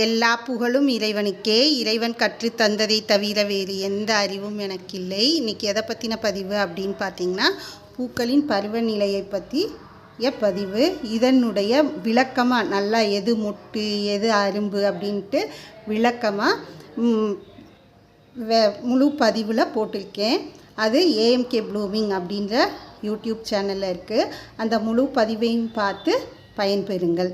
எல்லா புகழும் இறைவனுக்கே. இறைவன் கற்றுத்தந்ததை தவிர வேறு எந்த அறிவும் எனக்கு இல்லை இன்றைக்கி எதை பற்றின பதிவு அப்படின்னு பார்த்தீங்கன்னா பூக்களின் பருவநிலையை பற்றி பதிவு. இதனுடைய விளக்கமாக நல்லா எது முட்டு எது அரும்பு அப்படின்ட்டு விளக்கமாக வே முழு பதிவில் போட்டிருக்கேன். அது ஏஎம்கே ப்ளூமிங் அப்படின்ற யூடியூப் சேனலில் இருக்குது அந்த முழு பதிவையும் பார்த்து பயன்பெறுங்கள்.